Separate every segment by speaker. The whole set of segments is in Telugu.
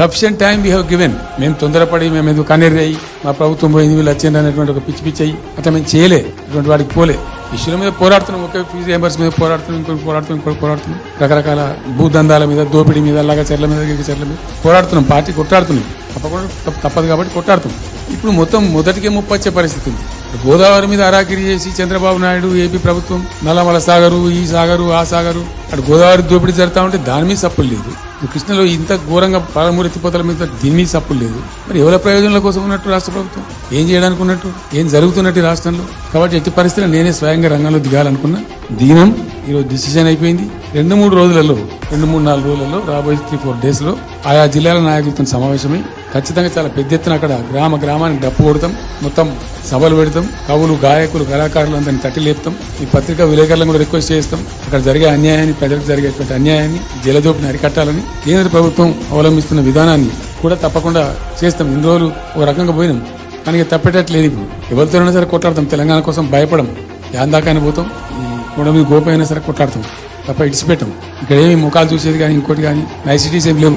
Speaker 1: Sufficient time we have given మేము తొందరపడి మేము ఎందుకు కన్నెర్రి అయ్యి మా ప్రభుత్వం పోయింది వీళ్ళు వచ్చింది అనేటువంటి ఒక పిచ్చి పిచ్చి అయ్యి అట్లా మేము చేయలే. అటువంటి వాడికి పోలే. ఇష్యూల మీద పోరాడుతున్నాం. ఒకే ఫీజు రియంబర్స్ మీద పోరాడుతున్నాం ఇంకొకటి పోరాడుతున్నాం ఇంకొకటి పోరాడుతున్నాం. రకరకాల భూదందాల మీద దోపిడీ మీద అలాగా చెర్ల మీద గిరిక చెర్ల మీద పోరాడుతున్నాం. పార్టీ కొట్టాడుతున్నాం తప్పకుండా తప్ప- తప్పదు కాబట్టి కొట్టాడుతున్నాం ఇప్పుడు మొత్తం మొదటికే ముప్పొచ్చే పరిస్థితి ఉంది. గోదావరి మీద అరాకిరి చేసి చంద్రబాబు నాయుడు ఏపీ ప్రభుత్వం నల్లమల సాగరు ఈ సాగరు ఆ సాగరు అటు గోదావరి దోపిడీ జరుగుతా ఉంటే దాని మీద సప్పులు లేదు. కృష్ణలో ఇంత ఘోరంగా పాలమూరెత్తిపోతల మీద దీని మీద సప్పులు లేదు. మరి ఎవరి ప్రయోజనాల కోసం ఉన్నట్టు రాష్ట్ర ప్రభుత్వం? ఏం చేయడానికి ఉన్నట్టు ఏం జరుగుతున్నట్టు రాష్ట్రంలో? కాబట్టి ఎట్టి పరిస్థితుల్లో నేనే స్వయంగా రంగంలో దిగాలనుకున్నా. దీనం ఈరోజు డిసిషన్ అయిపోయింది. రెండు మూడు రోజులలో రెండు మూడు నాలుగు రోజులలో రాబోయే త్రీ ఫోర్ డేస్లో ఆయా జిల్లాల నాయకులతో సమావేశమై ఖచ్చితంగా చాలా పెద్ద ఎత్తున అక్కడ గ్రామ గ్రామానికి డప్పు కొడతాం. మొత్తం సభలు పెడతాం. కవులు గాయకులు కళాకారులు అందరినీ తట్టి లేపుతాం. ఈ పత్రికా విలేకరులను కూడా రిక్వెస్ట్ చేస్తాం. అక్కడ జరిగే అన్యాయాన్ని ప్రజలకు జరిగేటువంటి అన్యాయాన్ని జలదోపిని అరికట్టాలని కేంద్ర ప్రభుత్వం అవలంబిస్తున్న విధానాన్ని కూడా తప్పకుండా చేస్తాం. ఇన్ని రోజులు ఒక రకంగా పోయినాం. కానీ తప్పేటట్లేదు ఇప్పుడు. ఎవరితోనైనా సరే కొట్లాడతాం. తెలంగాణ కోసం భయపడం. యాందాకాని పోతాం. ఈ కూడా మీద గోపైనా సరే కొట్లాడతాం. తప్ప ఇడిచిపెట్టాం. ఇక్కడ ఏమి ముఖాలు చూసేది కానీ ఇంకోటి కానీ నైసిటీస్ ఏం లేవు.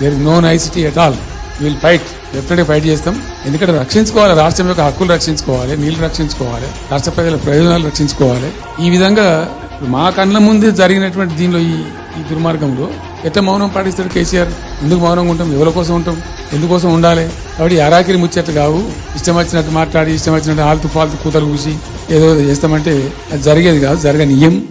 Speaker 1: There no nicety at all will fight డెఫినెట్గా ఫైట్ చేస్తాం. ఎందుకంటే రక్షించుకోవాలి. రాష్ట్రం యొక్క హక్కులు రక్షించుకోవాలి. నీళ్ళు రక్షించుకోవాలి. రాష్ట్ర ప్రజల ప్రయోజనాలు రక్షించుకోవాలి. ఈ విధంగా మా కళ్ళ ముందే జరిగినటువంటి దీనిలో ఈ ఈ దుర్మార్గంలో ఎట్లా మౌనం పాటిస్తాడు కేసీఆర్? ఎందుకు మౌనంగా ఉంటాం? ఎవరి కోసం ఉంటాం? ఎందుకోసం ఉండాలి? కాబట్టి ఈ అరాకిరి ముచ్చట్లు కావు. ఇష్టం వచ్చినట్టు మాట్లాడి ఇష్టం వచ్చినట్టు ఆల్తు ఫాల్తు కూతలు కూసి ఏదో చేస్తామంటే అది జరిగేది కాదు జరగనియం.